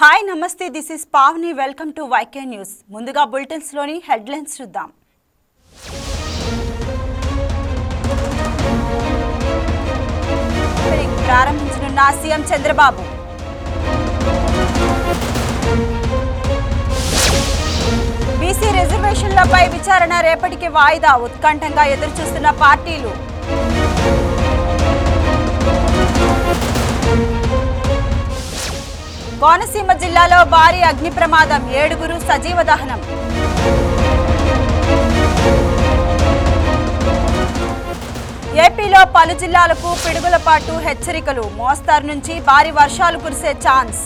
Hi namaste. This is Pavani. Welcome to YK news. ముందుగా బులెటిన్స్లోని headlines చూద్దాం. ప్రారంభించనున్న సీఎం చంద్రబాబు. బీసీ రిజర్వేషన్లపై విచారణ రేపటికి వాయిదా. ఉత్కంఠంగా ఎదురుచూస్తున్న పార్టీలు. కోనసీమ జిల్లాలో భారీ అగ్ని ప్రమాదం ఏడుగురు సజీవ దహనం. ఏపీలో పలు జిల్లాలకు పిడుగుల పాటు హెచ్చరికలు. మోస్తారు నుంచి భారీ వర్షాలు కురిసే ఛాన్స్.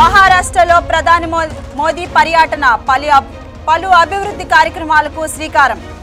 మహారాష్ట్రలో ప్రధాని మో- మోదీ పర్యటన పలు అబ్- పలు అభివృద్ధి కార్యక్రమాలకు శ్రీకారం.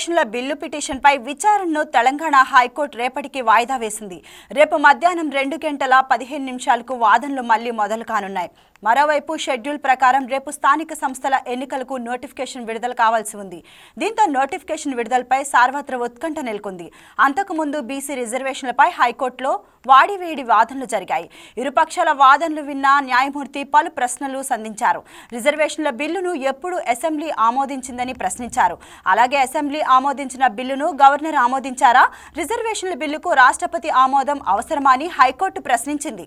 రిజర్వేషన్ల బిల్లు పిటిషన్పై విచారణను తెలంగాణ హైకోర్టు రేపటికి వాయిదా వేసింది. రేపు మధ్యాహ్నం రెండు గంటల పదిహేను నిమిషాలకు వాదనలు మళ్ళీ మొదలు కానున్నాయి. మరోవైపు షెడ్యూల్ ప్రకారం రేపు స్థానిక సంస్థల ఎన్నికలకు నోటిఫికేషన్ విడుదల కావాల్సి ఉంది. దీంతో నోటిఫికేషన్ విడుదలపై సార్వత్ర ఉత్కంఠ నెలకొంది. అంతకుముందు బీసీ రిజర్వేషన్లపై హైకోర్టులో వాడివేడి వాదనలు జరిగాయి. ఇరుపక్షాల వాదనలు విన్న న్యాయమూర్తి పలు ప్రశ్నలు సంధించారు. రిజర్వేషన్ల బిల్లును ఎప్పుడు అసెంబ్లీ ఆమోదించిందని ప్రశ్నించారు. అలాగే అసెంబ్లీ ఆమోదించిన బిల్లును గవర్నర్ ఆమోదించారా? రిజర్వేషన్ల బిల్లుకు రాష్ట్రపతి ఆమోదం అవసరమా అని హైకోర్టు ప్రశ్నించింది.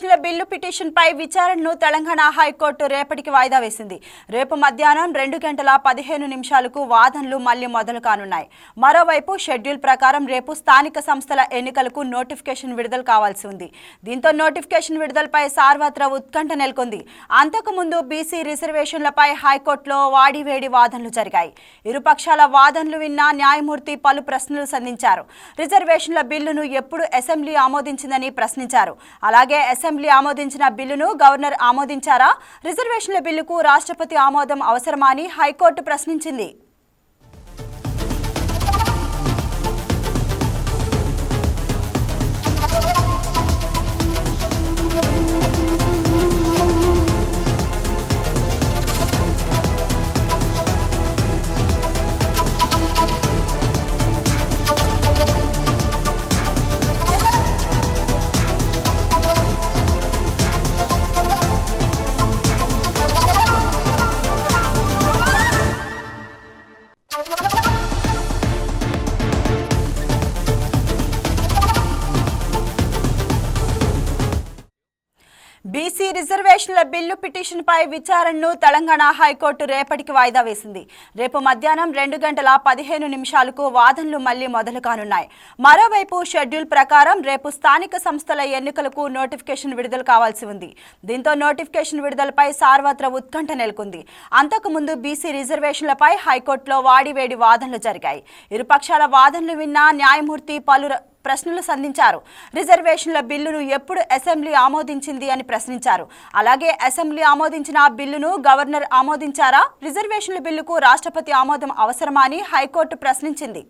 రిజర్వేషన్ల బిల్లు పిటిషన్పై విచారణను తెలంగాణ హైకోర్టు రేపటికి వాయిదా వేసింది. రేపు మధ్యాహ్నం రెండు గంటల పదిహేను నిమిషాలకు వాదనలు మళ్ళీ మొదలు కానున్నాయి. మరోవైపు షెడ్యూల్ ప్రకారం రేపు స్థానిక సంస్థల ఎన్నికలకు నోటిఫికేషన్ విడుదల కావాల్సి ఉంది. దీంతో నోటిఫికేషన్ విడుదలపై సార్వత్ర ఉత్కంఠ నెలకొంది. అంతకుముందు బీసీ రిజర్వేషన్లపై హైకోర్టులో వాడివేడి వాదనలు జరిగాయి. ఇరుపక్షాల వాదనలు విన్న న్యాయమూర్తి పలు ప్రశ్నలు సంధించారు. రిజర్వేషన్ల బిల్లును ఎప్పుడు అసెంబ్లీ ఆమోదించిందని ప్రశ్నించారు. అలాగే అసెంబ్లీ అసెంబ్లీ ఆమోదించిన బిల్లును గవర్నర్ ఆమోదించారా? రిజర్వేషన్ల బిల్లుకు రాష్ట్రపతి ఆమోదం అవసరమా అని హైకోర్టు ప్రశ్నించింది. రిజర్వేషన్ల బిల్లు పిటిషన్పై విచారణను తెలంగాణ హైకోర్టు రేపటికి వాయిదా వేసింది. రేపు మధ్యాహ్నం రెండు గంటల పదిహేను నిమిషాలకు వాదనలు మళ్ళీ మొదలు కానున్నాయి. మరోవైపు షెడ్యూల్ ప్రకారం రేపు స్థానిక సంస్థల ఎన్నికలకు నోటిఫికేషన్ విడుదల కావాల్సి ఉంది. దీంతో నోటిఫికేషన్ విడుదలపై సార్వత్ర ఉత్కంఠ నెలకొంది. అంతకుముందు బీసీ రిజర్వేషన్లపై హైకోర్టులో వాడివేడి వాదనలు జరిగాయి. ఇరుపక్షాల వాదనలు విన్న న్యాయమూర్తి పలు ప్రశ్నలు సంధించారు. రిజర్వేషన్ల బిల్లును ఎప్పుడు అసెంబ్లీ ఆమోదించింది అని ప్రశ్నించారు. అలాగే అసెంబ్లీ ఆమోదించిన ఆ బిల్లును గవర్నర్ ఆమోదించారా? రిజర్వేషన్ల బిల్లుకు రాష్ట్రపతి ఆమోదం అవసరమా అని హైకోర్టు ప్రశ్నించింది.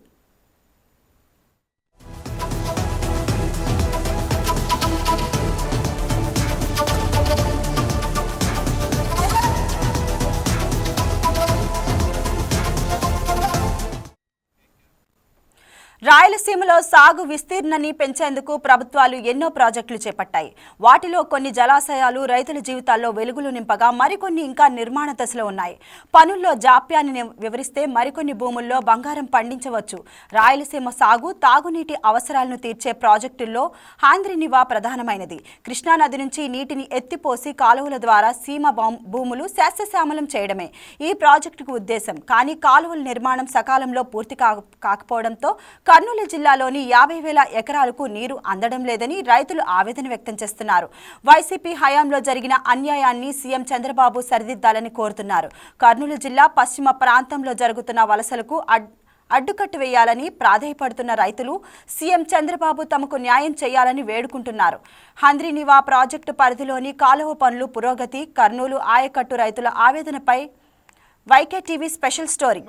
రాయలసీమలో సాగు విస్తీర్ణని పెంచేందుకు ప్రభుత్వాలు ఎన్నో ప్రాజెక్టులు చేపట్టాయి. వాటిలో కొన్ని జలాశయాలు రైతుల జీవితాల్లో వెలుగులు నింపగా మరికొన్ని ఇంకా నిర్మాణ దశలో ఉన్నాయి. పనుల్లో జాప్యాన్ని వివరిస్తే మరికొన్ని భూముల్లో బంగారం పండించవచ్చు. రాయలసీమ సాగు తాగునీటి అవసరాలను తీర్చే ప్రాజెక్టుల్లో హాంద్రినివా ప్రధానమైనది. కృష్ణానది నుంచి నీటిని ఎత్తిపోసి కాలువల ద్వారా సీమ భూములు శాస్త్రశ్యామలం చేయడమే ఈ ప్రాజెక్టుకు ఉద్దేశం. కానీ కాలువల నిర్మాణం సకాలంలో పూర్తి కా- కాకపోవడంతో కర్నూలు జిల్లాలోని యాభై వేల ఎకరాలకు నీరు అందడం లేదని రైతులు ఆవేదన వ్యక్తం చేస్తున్నారు. వైసీపీ హయాంలో జరిగిన అన్యాయాన్ని సీఎం చంద్రబాబు సరిదిద్దాలని కోరుతున్నారు. కర్నూలు జిల్లా పశ్చిమ ప్రాంతంలో జరుగుతున్న వలసలకు అడ్డుకట్టు వేయాలని ప్రాధేయపడుతున్న రైతులు సీఎం చంద్రబాబు తమకు న్యాయం చేయాలని వేడుకుంటున్నారు. హంద్రీనివా ప్రాజెక్టు పరిధిలోని కాలువ పనులు పురోగతి కర్నూలు ఆయకట్టు రైతుల ఆవేదనపై వైకే టీవీ స్పెషల్ స్టోరీ.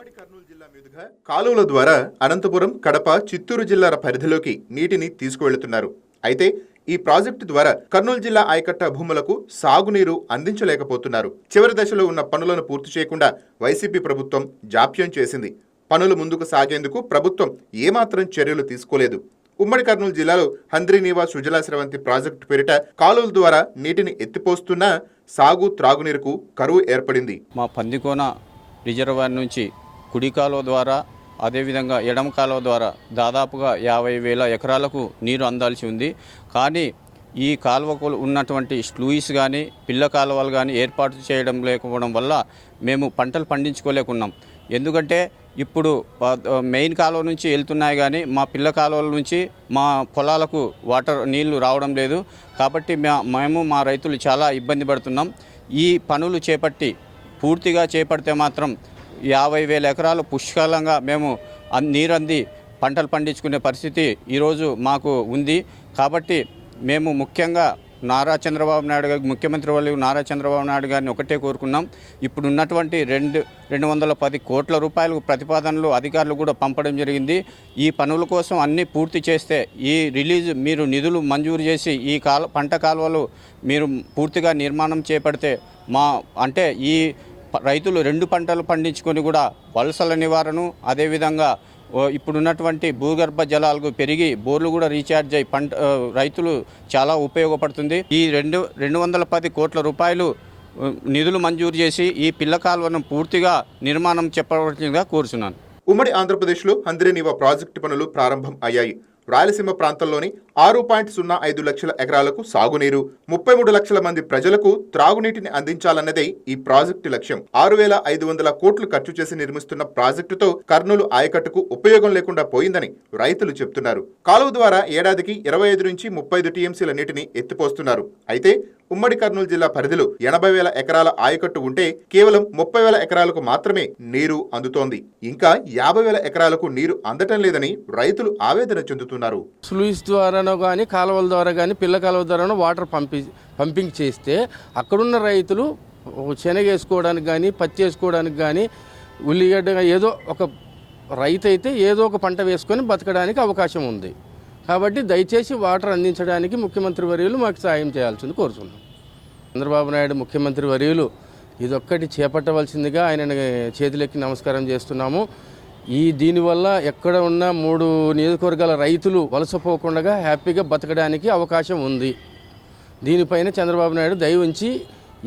జిల్లా మీదుగా కాలువల ద్వారా అనంతపురం కడప చిత్తూరు జిల్లాల పరిధిలోకి నీటిని తీసుకువెళుతున్నారు. అయితే ఈ ప్రాజెక్టు ద్వారా కర్నూలు జిల్లా ఆయకట్ట భూములకు సాగునీరు అందించలేకపోతున్నారు. చివరి దశలో ఉన్న పనులను పూర్తి చేయకుండా వైసీపీ ప్రభుత్వం జాప్యం చేసింది. పనులు ముందుకు సాగేందుకు ప్రభుత్వం ఏమాత్రం చర్యలు తీసుకోలేదు. ఉమ్మడి కర్నూలు జిల్లాలో హంద్రీనీవా సుజలా స్రవంతి ప్రాజెక్టు పేరిట కాలువల ద్వారా నీటిని ఎత్తిపోస్తున్నా సాగు త్రాగునీరుకు కరువు ఏర్పడింది. మా పందికోన రిజర్వాయర్ నుంచి కుడి కాలువ ద్వారా అదేవిధంగా ఎడమ కాలువ ద్వారా దాదాపుగా యాభై వేల ఎకరాలకు నీరు అందాల్సి ఉంది. కానీ ఈ కాలువకు ఉన్నటువంటి స్లూయిస్ కానీ పిల్ల కాలువలు కానీ ఏర్పాటు చేయడం లేకపోవడం వల్ల మేము పంటలు పండించుకోలేకున్నాం. ఎందుకంటే ఇప్పుడు మెయిన్ కాలువ నుంచి వెళ్తున్నాయి కానీ మా పిల్ల కాలువల నుంచి మా పొలాలకు వాటర్ నీళ్ళు రావడం లేదు. కాబట్టి మా- మేము మా రైతులు చాలా ఇబ్బంది పడుతున్నాం. ఈ పనులు చేపట్టి పూర్తిగా చేపడితే మాత్రం యాభై వేల ఎకరాలు పుష్కలంగా మేము నీరంది పంటలు పండించుకునే పరిస్థితి ఈరోజు మాకు ఉంది. కాబట్టి మేము ముఖ్యంగా నారా చంద్రబాబు నాయుడు గారి ముఖ్యమంత్రి వాళ్ళు నారా చంద్రబాబు నాయుడు గారిని ఒకటే కోరుకున్నాం. ఇప్పుడు ఉన్నటువంటి రెండు రెండు వందల పది కోట్ల రూపాయలు ప్రతిపాదనలు అధికారులు కూడా పంపడం జరిగింది. ఈ పనుల కోసం అన్నీ పూర్తి చేస్తే ఈ రిలీజ్ మీరు నిధులు మంజూరు చేసి ఈ కాల పంట కాలువలు మీరు పూర్తిగా నిర్మాణం చేపడితే మా అంటే ఈ రైతులు రెండు పంటలు పండించుకొని కూడా వలసల నివారణ అదేవిధంగా ఇప్పుడున్నటువంటి భూగర్భ జలాలకు పెరిగి బోర్లు కూడా రీఛార్జ్ అయ్యి పంట రైతులు చాలా ఉపయోగపడుతుంది. ఈ రెండు రెండు వందల పది కోట్ల రూపాయలు నిధులు మంజూరు చేసి ఈ పిల్ల కాలువను పూర్తిగా నిర్మాణం చెప్పవలసిందిగా కోరుచున్నాను. ఉమ్మడి ఆంధ్రప్రదేశ్లో హంద్రీనీవా ప్రాజెక్టు పనులు ప్రారంభం అయ్యాయి. రాయలసీమ ప్రాంతంలోని ఆరు పాయింట్ సున్నా ఐదు లక్షల ఎకరాలకు సాగునీరు ముప్పై మూడు లక్షల మంది ప్రజలకు త్రాగునీటిని అందించాలన్నదే ఈ ప్రాజెక్టు లక్ష్యం. ఆరు వేల ఐదు వందల కోట్లు ఖర్చు చేసి నిర్మిస్తున్న ప్రాజెక్టుతో కర్నూలు ఆయకట్టుకు ఉపయోగం లేకుండా పోయిందని రైతులు చెప్తున్నారు. కాలువ ద్వారా ఏడాదికి ఇరవై ఐదు నుంచి ముప్పై ఐదు టీఎంసీల నీటిని ఎత్తిపోస్తున్నారు. అయితే ఉమ్మడి కర్నూలు జిల్లా పరిధిలో ఎనభై వేల ఎకరాల ఆయకట్టు ఉంటే కేవలం ముప్పై వేల ఎకరాలకు మాత్రమే నీరు అందుతోంది. ఇంకా యాభై వేల ఎకరాలకు నీరు అందటం లేదని రైతులు ఆవేదన చెందుతున్నారు. స్లూయిస్ ద్వారానో కానీ కాలువల ద్వారా కానీ పిల్ల కాలువ ద్వారానో వాటర్ పంపి పంపింగ్ చేస్తే అక్కడున్న రైతులు శనగ వేసుకోవడానికి కానీ పచ్చి వేసుకోవడానికి కానీ ఉల్లిగడ్డ ఏదో ఒక రైతు అయితే ఏదో ఒక పంట వేసుకొని బతకడానికి అవకాశం ఉంది. కాబట్టి దయచేసి వాటర్ అందించడానికి ముఖ్యమంత్రి వర్యులు మాకు సాయం చేయాల్సింది కోరుతున్నాం చంద్రబాబు నాయుడు ముఖ్యమంత్రి వర్యులు ఇదొక్కటి చేపట్టవలసిందిగా ఆయన చేతులెక్కి నమస్కారం చేస్తున్నాము. ఈ దీనివల్ల ఎక్కడ ఉన్న మూడు నియోజకవర్గాల రైతులు వలసపోకుండా హ్యాపీగా బతకడానికి అవకాశం ఉంది. దీనిపైన చంద్రబాబు నాయుడు దయ ఉంచి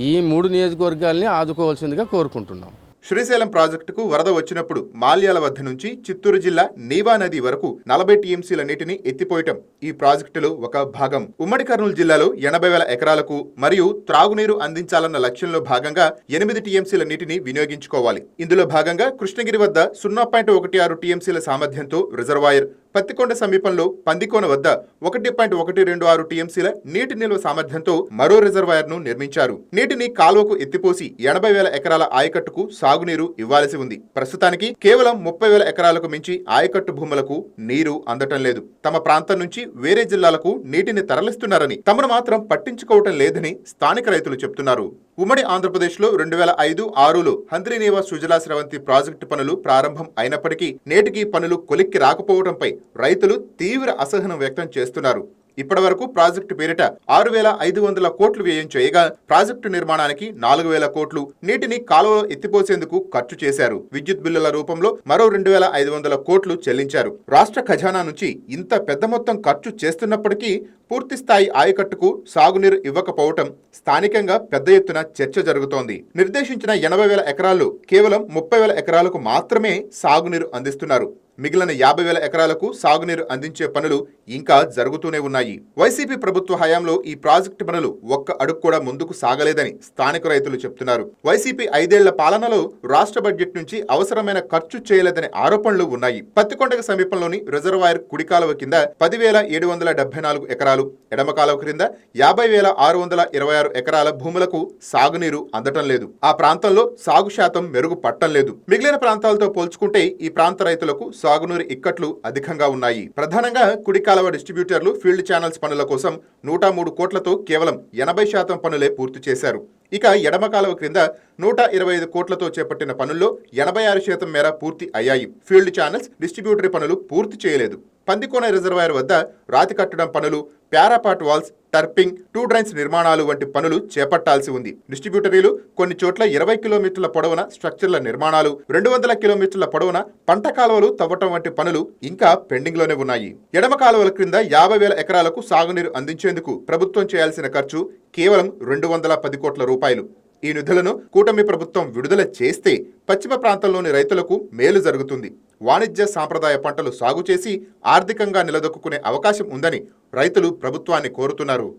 ఈ మూడు నియోజకవర్గాల్ని ఆదుకోవాల్సిందిగా కోరుకుంటున్నాం. శ్రీశైలం ప్రాజెక్టుకు వరద వచ్చినప్పుడు మాల్యాల వద్ద నుంచి చిత్తూరు జిల్లా నీవా నది వరకు నలభై టీఎంసీల నీటిని ఎత్తిపోయటం ఈ ప్రాజెక్టులో ఒక భాగం. ఉమ్మడి కర్నూలు జిల్లాలో ఎనభై వేల ఎకరాలకు మరియు త్రాగునీరు అందించాలన్న లక్ష్యంలో భాగంగా ఎనిమిది టీఎంసీల నీటిని వినియోగించుకోవాలి. ఇందులో భాగంగా కృష్ణగిరి వద్ద సున్నా పాయింట్ ఒకటి ఆరు టీఎంసీల సామర్థ్యంతో రిజర్వాయర్ పత్తికొండ సమీపంలో పందికోన వద్ద ఒకటి పాయింట్ ఒకటి రెండు ఆరు టీఎంసీల నీటి నిల్వ సామర్థ్యంతో మరో రిజర్వాయర్ను నిర్మించారు. నీటిని కాలువకు ఎత్తిపోసి ఎనభై వేల ఎకరాల ఆయకట్టుకు సాగునీరు ఇవ్వాల్సి ఉంది. ప్రస్తుతానికి కేవలం ముప్పై వేల ఎకరాలకు మించి ఆయకట్టు భూములకు నీరు అందటం లేదు. తమ ప్రాంతం నుంచి వేరే జిల్లాలకు నీటిని తరలిస్తున్నారని తమను మాత్రం పట్టించుకోవటం లేదని స్థానిక రైతులు చెప్తున్నారు. ఉమ్మడి ఆంధ్రప్రదేశ్లో రెండు వేల ఐదు ఆరులో హంద్రీనేవా సుజలా స్రవంతి ప్రాజెక్టు పనులు ప్రారంభం అయినప్పటికీ నేటికి పనులు కొలిక్కి రాకపోవడంపై రైతులు తీవ్ర అసహనం వ్యక్తం చేస్తున్నారు. ఇప్పటి వరకు ప్రాజెక్టు పేరిట ఆరు వేల ఐదు వందల కోట్లు వ్యయం చేయగా ప్రాజెక్టు నిర్మాణానికి నాలుగు వేల కోట్లు నీటిని కాలువలో ఎత్తిపోసేందుకు ఖర్చు చేశారు. విద్యుత్ బిల్లుల రూపంలో మరో రెండు వేల ఐదు వందల కోట్లు చెల్లించారు. రాష్ట్ర ఖజానా నుంచి ఇంత పెద్ద మొత్తం ఖర్చు చేస్తున్నప్పటికీ పూర్తి స్థాయి ఆయకట్టుకు సాగునీరు ఇవ్వకపోవటం స్థానికంగా పెద్ద ఎత్తున చర్చ జరుగుతోంది. నిర్దేశించిన ఎనభై వేల ఎకరాలు కేవలం ముప్పై వేల ఎకరాలకు మాత్రమే సాగునీరు అందిస్తున్నారు. మిగిలిన యాభై వేల ఎకరాలకు సాగునీరు అందించే పనులు ఇంకా జరుగుతూనే ఉన్నాయి. వైసీపీ ప్రభుత్వ హయాంలో ఈ ప్రాజెక్టు పనులు ఒక్క అడుగు కూడా ముందుకు సాగలేదని స్థానిక రైతులు చెప్తున్నారు. వైసీపీ ఐదేళ్ళ పాలనలో రాష్ట్ర బడ్జెట్ నుంచి అవసరమైన ఖర్చు చేయలేదనే ఆరోపణలు ఉన్నాయి. పత్తికొండకు సమీపంలోని రిజర్వాయర్ కుడికాలవ కింద పదివేల ఏడు వందల డెబ్బై నాలుగు ఎకరాలు ఎడమ కాలువ క్రింద యాభై వేల ఆరు వందల ఇరవై ఆరు ఎకరాల భూములకు సాగునీరు అందటం లేదు. ఆ ప్రాంతంలో సాగు శాతం మెరుగు పట్టం లేదు. మిగిలిన ప్రాంతాలతో పోల్చుకుంటే ఈ ప్రాంత రైతులకు సాగునీరు ఇక్కట్లు అధికంగా ఉన్నాయి. ప్రధానంగా కుడి కాలువ డిస్ట్రిబ్యూటర్లు ఫీల్డ్ ఛానల్స్ పనుల కోసం నూట మూడు కోట్లతో కేవలం ఎనభై శాతం పనులే పూర్తి చేశారు. ఇక ఎడమ కాలువ క్రింద నూట ఇరవై ఐదు కోట్లతో చేపట్టిన పనుల్లో ఎనభై ఆరు శాతం మేర పూర్తి అయ్యాయి. ఫీల్డ్ ఛానల్స్ డిస్ట్రిబ్యూటరీ పనులు పూర్తి చేయలేదు. పందికోన రిజర్వాయర్ వద్ద రాతి కట్టడం పనులు parapet walls turfing to drains నిర్మాణాలు వంటి పనులు చేపట్టాల్సి ఉంది. డిస్ట్రిబ్యూటరీలు కొన్ని చోట్ల ఇరవై కిలోమీటర్ల పొడవున స్ట్రక్చర్ల నిర్మాణాలు రెండు వందల కిలోమీటర్ల పొడవున పంట కాలువలు తవ్వటం వంటి పనులు ఇంకా పెండింగ్లోనే ఉన్నాయి. ఎడమ కాలువల క్రింద యాభై వేల ఎకరాలకు సాగునీరు అందించేందుకు ప్రభుత్వం చేయాల్సిన ఖర్చు కేవలం రెండు వందల పది కోట్ల రూపాయలు. ఈ నిధులను కూటమి ప్రభుత్వం విడుదల చేస్తే పశ్చిమ ప్రాంతంలోని రైతులకు మేలు జరుగుతుంది. వాణిజ్య సాంప్రదాయ పంటలు సాగు చేసి ఆర్థికంగా నిలదొక్కునే అవకాశం ఉందని రైతులు ప్రభుత్వాన్ని కోరుతున్నారు.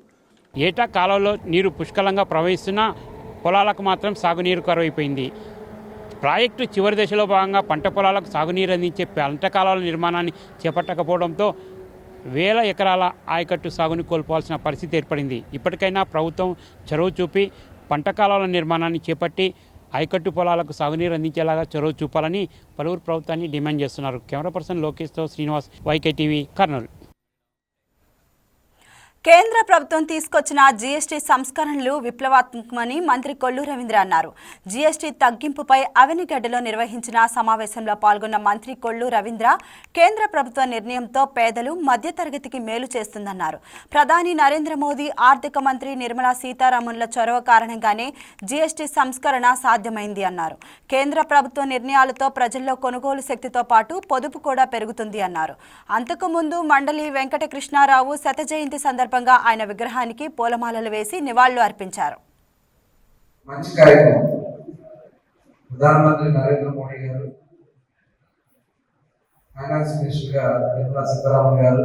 ఏటా కాలంలో నీరు పుష్కలంగా ప్రవహిస్తున్నా పొలాలకు మాత్రం సాగునీరు కరువైపోయింది. ప్రాజెక్టు చివరి దశలో భాగంగా పంట పొలాలకు సాగునీరు అందించే పంట కాలాల నిర్మాణాన్ని చేపట్టకపోవడంతో వేల ఎకరాల ఆయకట్టు సాగుని కోల్పోవాల్సిన పరిస్థితి ఏర్పడింది. ఇప్పటికైనా ప్రభుత్వం చొరవ చూపి పంట కాలాల నిర్మాణాన్ని చేపట్టి ఆయకట్టు పొలాలకు సాగునీరు అందించేలాగా చొరవ చూపాలని పలువురు ప్రభుత్వాన్ని డిమాండ్ చేస్తున్నారు. కెమెరా పర్సన్ లోకేష్తో శ్రీనివాస్ వైకే టీవీ కర్నూలు. కేంద్ర ప్రభుత్వం తీసుకొచ్చిన జీఎస్టీ సంస్కరణలు విప్లవాత్మకమని మంత్రి కొల్లు రవీంద్ర అన్నారు. జీఎస్టీ తగ్గింపుపై అవనిగడ్డలో నిర్వహించిన సమావేశంలో పాల్గొన్న మంత్రి కొల్లు రవీంద్ర కేంద్ర ప్రభుత్వ నిర్ణయంతో పేదలు మధ్యతరగతికి మేలు చేస్తుందన్నారు. ప్రధాని నరేంద్ర మోదీ ఆర్థిక మంత్రి నిర్మలా సీతారామన్ల చొరవ కారణంగానే జీఎస్టీ సంస్కరణ సాధ్యమైంది అన్నారు. కేంద్ర ప్రభుత్వ నిర్ణయాలతో ప్రజల్లో కొనుగోలు శక్తితో పాటు పొదుపు కూడా పెరుగుతుంది అన్నారు. అంతకుముందు మండలి వెంకటకృష్ణారావు శత జయంతి సందర్భంగా సందర్భంగా ఆయన విగ్రహానికి పూలమాలలు వేసి నివాళులు అర్పించారు. మంచి కార్యక్రమం. ప్రధానమంత్రి నరేంద్ర మోడీ గారు ఫైనాన్స్ మినిస్టర్గా నిర్మలా సీతారామన్ గారు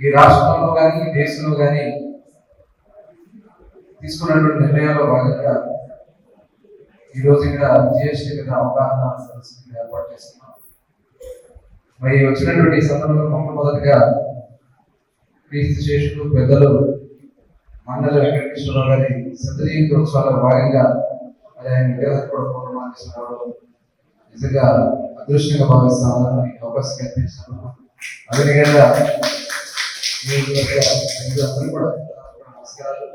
ఈ రాష్ట్రంలో కానీ దేశంలో కానీ తీసుకున్నటువంటి నిర్ణయాల్లో భాగంగా ఈరోజు ఇక్కడ జిఎస్టీ మీద అవగాహన సదస్సుని ఏర్పాటు చేస్తున్నాం. మరి వచ్చినటువంటి సందర్భంలో మొట్టమొదటిగా క్రీస్తు శేషులు పెద్దలు మండల వెంకటేశ్వరరావు గారి శతజయంతి ఉత్సవాల భాగంగా మరి ఆయన విగ్రహాన్ని కూడా పూర్ణమానం చేసుకోవడం నిజంగా అదృష్టంగా భావిస్తాను నాకు అవకాశం కల్పించాను అదేవిధంగా నమస్కారాలు.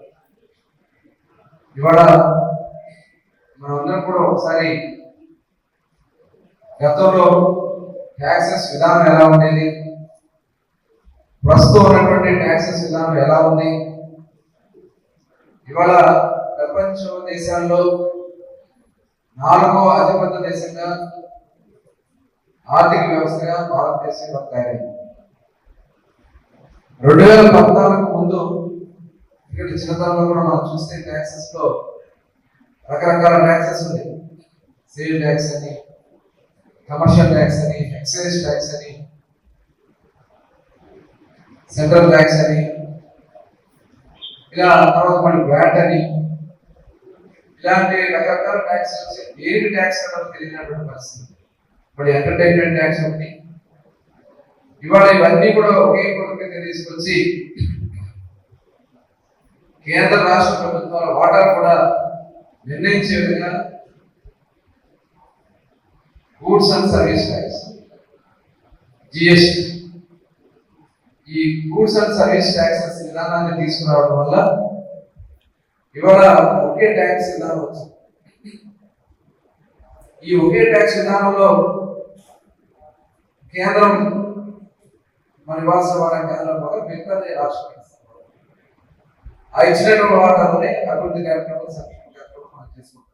ఇవాళ మనందరం కూడా ఒకసారి గతంలో ట్యాక్సెస్ విధానం ఎలా ఉండేది? ప్రస్తుతం ఉన్నటువంటి ట్యాక్సెస్ విధానం ఎలా ఉంది? ఇవాళ ప్రపంచ దేశాల్లో నాలుగో అతిపెద్ద దేశంగా ఆర్థిక వ్యవస్థగా భారతదేశం తయారైంది. రెండు వేల పద్నాలుగు ముందు ఇక్కడ చిన్నతనంలో కూడా మనం చూస్తే ట్యాక్సెస్లో రకరకాల ట్యాక్సెస్ ఉన్నాయి. సేల్ ట్యాక్స్ అని కమర్షియల్ ట్యాక్స్ అని ఎక్సైజ్ ట్యాక్స్ అని సెంట్రల్ ట్యాక్స్ అని ఇలా తర్వాత మళ్ళీ వ్యాట్ అని ఇలాంటి రకరకాల ట్యాక్స్ ఏది ట్యాక్స్ అన్నది తెలియనటువంటి పరిస్థితి. ఇప్పుడు ఎంటర్టైన్మెంట్ ట్యాక్స్ ఒకటి. ఇవాళ ఇవన్నీ కూడా ఒకే కొడుకు కింద తీసుకొచ్చి కేంద్ర రాష్ట్ర ప్రభుత్వాల వాటా కూడా నిర్ణయించే విధంగా goods and service tax GST. Goods and service taxes విధానాన్ని తీసుకురావడం వల్ల ఇవాళ ఒకే ట్యాక్స్ విధానం వచ్చింది ఈ ఒకే ట్యాక్స్ విధానంలో కేంద్రం మన నివాస వారానికి అందులో పోగా మిగతాది ఆ ఇచ్చినటువంటి వాటాలోనే అభివృద్ధి కార్యక్రమాలు కార్యక్రమాలు మనం చేసుకుంటాం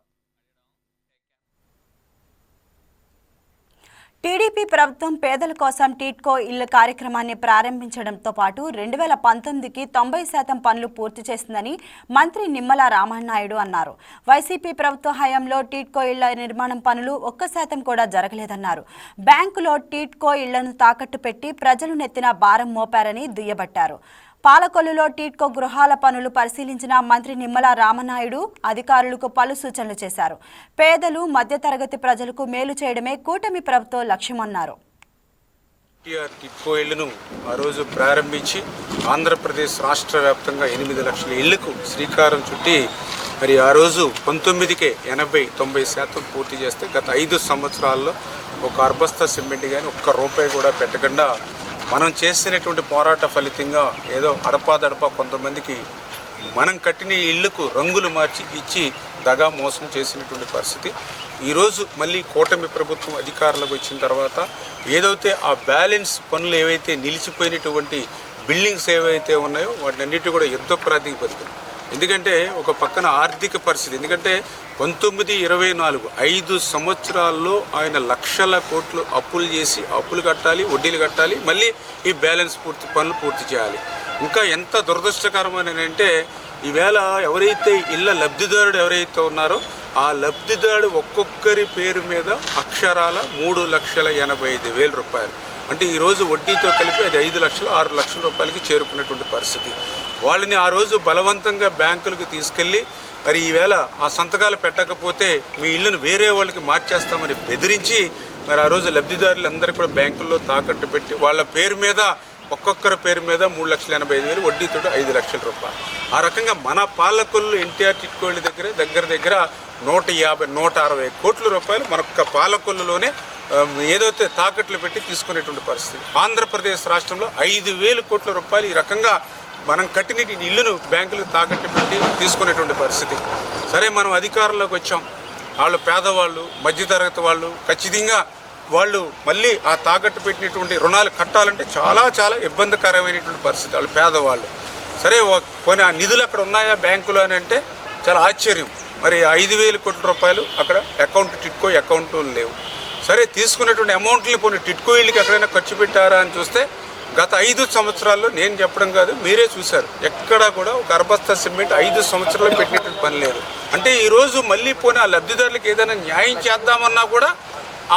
టీడీపీ ప్రభుత్వం పేదల కోసం టీట్కో ఇళ్ళ కార్యక్రమాన్ని ప్రారంభించడంతో పాటు రెండు వేల పంతొమ్మిదికి తొంభై శాతం పనులు పూర్తి చేసిందని మంత్రి నిమ్మల రామనాయుడు అన్నారు. వైసీపీ ప్రభుత్వ హయాంలో టీట్కో ఇళ్ళ నిర్మాణం పనులు ఒక్క శాతం కూడా జరగలేదన్నారు. బ్యాంకులో టీట్కో ఇళ్ళను తాకట్టు పెట్టి ప్రజలు నెత్తిన భారం మోపారని దుయ్యబట్టారు. పాలకొల్లులో టీట్కో గృహాల పనులు పరిశీలించిన మంత్రి నిమ్మల రామనాయుడు అధికారులకు పలు సూచనలు చేశారు. పేదలు మధ్యతరగతి ప్రజలకు మేలు చేయడమే కూటమి ప్రభుత్వ లక్ష్యమన్నారు. ఎన్టీఆర్ టిక్కో ఇళ్ళను ఆ రోజు ప్రారంభించి ఆంధ్రప్రదేశ్ రాష్ట్ర వ్యాప్తంగా ఎనిమిది లక్షల ఇళ్ళకు శ్రీకారం చుట్టి మరి ఆ రోజు పంతొమ్మిదికే ఎనభై తొంభై శాతం పూర్తి చేస్తే గత ఐదు సంవత్సరాల్లో ఒక అర్బస్తా సిమెంట్ కానీ ఒక్క రూపాయి కూడా పెట్టకుండా మనం చేసినటువంటి పోరాట ఫలితంగా ఏదో అడపాదడపా కొంతమందికి మనం కట్టిన ఇళ్ళకు రంగులు మార్చి ఇచ్చి దగా మోసం చేసినటువంటి పరిస్థితి. ఈరోజు మళ్ళీ కూటమి ప్రభుత్వం అధికారంలోకి వచ్చిన తర్వాత ఏదైతే ఆ బ్యాలెన్స్ పనులు ఏవైతే నిలిచిపోయినటువంటి బిల్డింగ్స్ ఏవైతే ఉన్నాయో వాటినన్నిటి కూడా యుద్ధ ప్రాతిపదికన ఎందుకంటే ఒక పక్కన ఆర్థిక పరిస్థితి. ఎందుకంటే పంతొమ్మిది ఇరవై నాలుగు ఐదు సంవత్సరాల్లో ఆయన లక్షల కోట్లు అప్పులు చేసి అప్పులు కట్టాలి వడ్డీలు కట్టాలి మళ్ళీ ఈ బ్యాలెన్స్ పూర్తి పనులు పూర్తి చేయాలి. ఇంకా ఎంత దురదృష్టకరమైన అంటే ఈవేళ ఎవరైతే ఇళ్ళ లబ్ధిదారుడు ఎవరైతే ఉన్నారో ఆ లబ్ధిదారుడు ఒక్కొక్కరి పేరు మీద అక్షరాల మూడు లక్షల ఎనభై ఐదు వేల రూపాయలు. అంటే ఈరోజు వడ్డీతో కలిపి అది ఐదు లక్షలు ఆరు లక్షల రూపాయలకి చేరుకున్నటువంటి పరిస్థితి. వాళ్ళని ఆ రోజు బలవంతంగా బ్యాంకులకు తీసుకెళ్ళి మరి ఈవేళ ఆ సంతకాలు పెట్టకపోతే మీ ఇళ్ళను వేరే వాళ్ళకి మార్చేస్తామని బెదిరించి మరి ఆ రోజు లబ్ధిదారులందరూ కూడా బ్యాంకుల్లో తాకట్టు పెట్టి వాళ్ళ పేరు మీద ఒక్కొక్కరి పేరు మీద మూడు లక్షల ఎనభై ఐదు వేలు వడ్డీతో ఐదు లక్షల రూపాయలు. ఆ రకంగా మన పాలకొల్లు ఎన్టీఆర్ టిట్కోళ్ళ దగ్గర దగ్గర దగ్గర నూట యాభై నూట అరవై కోట్ల రూపాయలు మనొక్క పాలకొల్లులోనే ఏదైతే తాకట్లు పెట్టి తీసుకునేటువంటి పరిస్థితి. ఆంధ్రప్రదేశ్ రాష్ట్రంలో ఐదు వేలు కోట్ల రూపాయలు ఈ రకంగా మనం కట్టిన ఇల్లును బ్యాంకులకు తాకట్టు పెట్టి తీసుకునేటువంటి పరిస్థితి. సరే మనం అధికారంలోకి వచ్చాం. వాళ్ళు పేదవాళ్ళు మధ్యతరగతి వాళ్ళు ఖచ్చితంగా వాళ్ళు మళ్ళీ ఆ తాకట్టు పెట్టినటువంటి రుణాలు కట్టాలంటే చాలా చాలా ఇబ్బందికరమైనటువంటి పరిస్థితి. వాళ్ళు పేదవాళ్ళు. సరే కొన్ని ఆ నిధులు అక్కడ ఉన్నాయా బ్యాంకులో అని అంటే చాలా ఆశ్చర్యం. మరి ఐదు వేల కోట్ల రూపాయలు అక్కడ అకౌంట్ టిట్కో అకౌంట్ లేవు. సరే తీసుకున్నటువంటి అమౌంట్ని కొన్ని టిట్కో ఇళ్ళకి ఎక్కడైనా ఖర్చు పెట్టారా అని చూస్తే గత ఐదు సంవత్సరాల్లో నేను చెప్పడం కాదు మీరే చూశారు. ఎక్కడా కూడా ఒక అర్బస్తా సిమెంట్ ఐదు సంవత్సరాలు పెట్టినటువంటి పని లేదు. అంటే ఈరోజు మళ్ళీ పోనీ ఆ లబ్ధిదారులకు ఏదైనా న్యాయం చేద్దామన్నా కూడా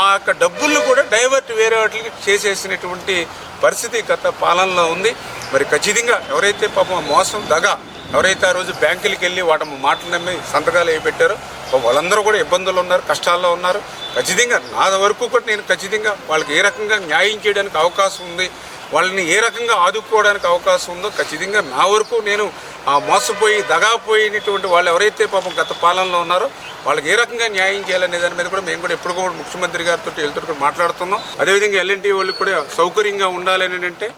ఆ యొక్క డబ్బులను కూడా డైవర్ట్ వేరే వాటికి చేసేసినటువంటి పరిస్థితి గత పాలనలో ఉంది. మరి ఖచ్చితంగా ఎవరైతే పాపం మోసం దగ ఎవరైతే ఆ రోజు బ్యాంకులకి వెళ్ళి వాటి మాటలు నమ్మి సంతకాలు ఏ పెట్టారో వాళ్ళందరూ కూడా ఇబ్బందులు ఉన్నారు కష్టాల్లో ఉన్నారు. ఖచ్చితంగా నా వరకు కూడా నేను ఖచ్చితంగా వాళ్ళకి ఏ రకంగా న్యాయం చేయడానికి అవకాశం ఉంది వాళ్ళని ఏ రకంగా ఆదుకోవడానికి అవకాశం ఉందో ఖచ్చితంగా నా వరకు నేను ఆ మోసపోయి దగాపోయినటువంటి వాళ్ళు ఎవరైతే పాపం గత పాలనలో ఉన్నారో వాళ్ళకి ఏ రకంగా న్యాయం చేయాలనే దాని మీద కూడా మేము కూడా ఎప్పుడు కూడా ముఖ్యమంత్రి గారితో వెళ్తూ మాట్లాడుతున్నాం. అదేవిధంగా ఎల్ఎన్టీ వాళ్ళకి కూడా సౌకర్యంగా ఉండాలని అంటే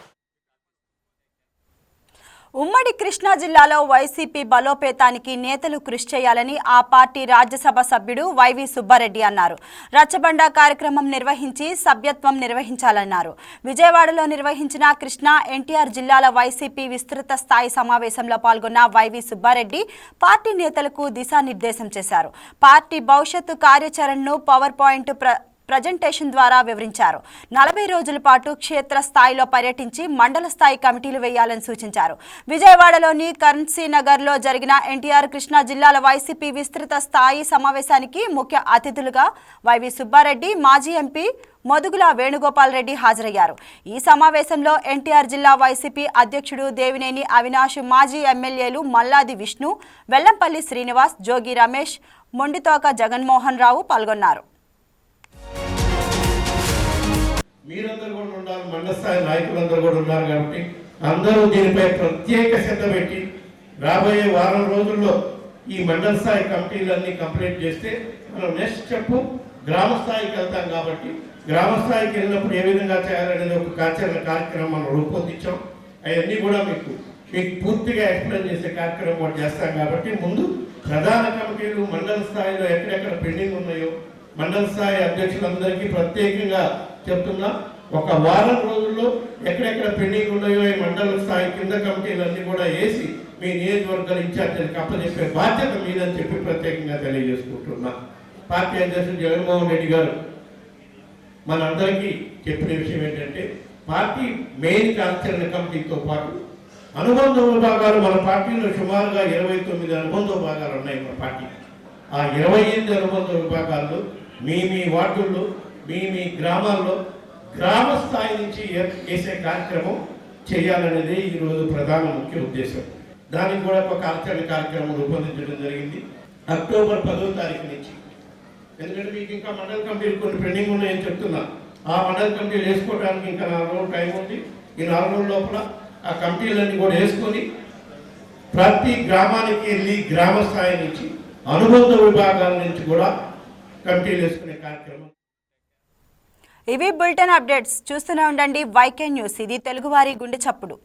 ఉమ్మడి కృష్ణా జిల్లాలో వైసీపీ బలోపేతానికి నేతలు కృషి చేయాలని ఆ పార్టీ రాజ్యసభ సభ్యుడు వైవి సుబ్బారెడ్డి అన్నారు. రచ్చబండ కార్యక్రమం నిర్వహించి సభ్యత్వం నిర్వహించాలన్నారు. విజయవాడలో నిర్వహించిన కృష్ణా ఎన్టీఆర్ జిల్లాల వైసీపీ విస్తృత స్థాయి సమావేశంలో పాల్గొన్న వైవి సుబ్బారెడ్డి పార్టీ నేతలకు దిశానిర్దేశం చేశారు. పార్టీ భవిష్యత్తు కార్యాచరణను పవర్ పాయింట్ ప్ర ప్రజెంటేషన్ ద్వారా వివరించారు. నలభై రోజుల పాటు క్షేత్ర స్థాయిలో పర్యటించి మండల స్థాయి కమిటీలు వేయాలని సూచించారు. విజయవాడలోని కరెన్సీ నగర్లో జరిగిన ఎన్టీఆర్ కృష్ణా జిల్లాల వైసీపీ విస్తృత స్థాయి సమావేశానికి ముఖ్య అతిథులుగా వైవి సుబ్బారెడ్డి మాజీ ఎంపీ మొదుగుల వేణుగోపాల్ రెడ్డి హాజరయ్యారు. ఈ సమావేశంలో ఎన్టీఆర్ జిల్లా వైసీపీ అధ్యక్షుడు దేవినేని అవినాష్ మాజీ ఎమ్మెల్యేలు మల్లాది విష్ణు వెల్లంపల్లి శ్రీనివాస్ జోగి రమేష్ మొండితోక జగన్మోహన్ రావు పాల్గొన్నారు. మీరందరూ కూడా ఉన్నారు మండల స్థాయి నాయకులందరూ కూడా ఉన్నారు కాబట్టి అందరూ దీనిపై ప్రత్యేక శ్రద్ధ పెట్టి రాబోయే వారం రోజుల్లో ఈ మండల స్థాయి కమిటీలన్నీ కంప్లీట్ చేస్తే మనం నెక్స్ట్ స్టెప్ గ్రామ స్థాయికి వెళ్తాం కాబట్టి గ్రామ స్థాయికి వెళ్ళినప్పుడు ఏ విధంగా చేయాలనేది ఒక కార్యాచరణ కార్యక్రమం మనం రూపొందించాం. అవన్నీ కూడా మీకు మీకు పూర్తిగా ఎక్స్ప్లెయిన్ చేసే కార్యక్రమం కూడా చేస్తాం కాబట్టి ముందు ప్రధాన కమిటీలు మండల స్థాయిలో ఎక్కడెక్కడ పెండింగ్ ఉన్నాయో మండల స్థాయి అధ్యక్షులందరికీ ప్రత్యేకంగా చెప్తున్నా ఒక వారం రోజుల్లో ఎక్కడెక్కడ పెండింగ్ ఉన్నాయో ఈ మండల స్థాయి కింద కమిటీలన్నీ కూడా వేసి మీ నియోజకవర్గాల ఇన్ఛార్జీలకు అప్పచెప్పే బాధ్యత మీదని చెప్పి ప్రత్యేకంగా తెలియజేసుకుంటున్నా. పార్టీ అధ్యక్షుడు జగన్మోహన్ రెడ్డి గారు మనందరికీ చెప్పిన విషయం ఏంటంటే పార్టీ మెయిన్ కార్యాచరణ కమిటీతో పాటు అనుబంధ విభాగాలు మన పార్టీలో సుమారుగా ఇరవై తొమ్మిది అనుబంధ విభాగాలు ఉన్నాయి మన పార్టీ ఆ ఇరవై ఎనిమిది అనుబంధ విభాగాల్లో మీ మీ వార్డుల్లో మీ మీ గ్రామాల్లో గ్రామ స్థాయి నుంచి చేసే కార్యక్రమం చేయాలనేది ఈరోజు ప్రధాన ముఖ్య ఉద్దేశం. దానికి కూడా ఒక ఆచరణ కార్యక్రమం రూపొందించడం జరిగింది. అక్టోబర్ పదో తారీఖు నుంచి. ఎందుకంటే మీకు ఇంకా మండల కమిటీలు కొన్ని పెండింగ్ ఉన్నాయని చెప్తున్నా. ఆ మండల కమిటీలు వేసుకోవడానికి ఇంకా నాలుగు రోజులు టైం ఉంది. ఈ నాలుగు రోజుల లోపల ఆ కమిటీలన్నీ కూడా వేసుకొని ప్రతి గ్రామానికి వెళ్ళి గ్రామ స్థాయి నుంచి అనుబంధ విభాగాల నుంచి కూడా కమిటీలు వేసుకునే కార్యక్రమం ఇవి బులెటిన్ అప్డేట్స్. చూస్తూనే ఉండండి వైకే న్యూస్. ఇది తెలుగువారి గుండె చప్పుడు.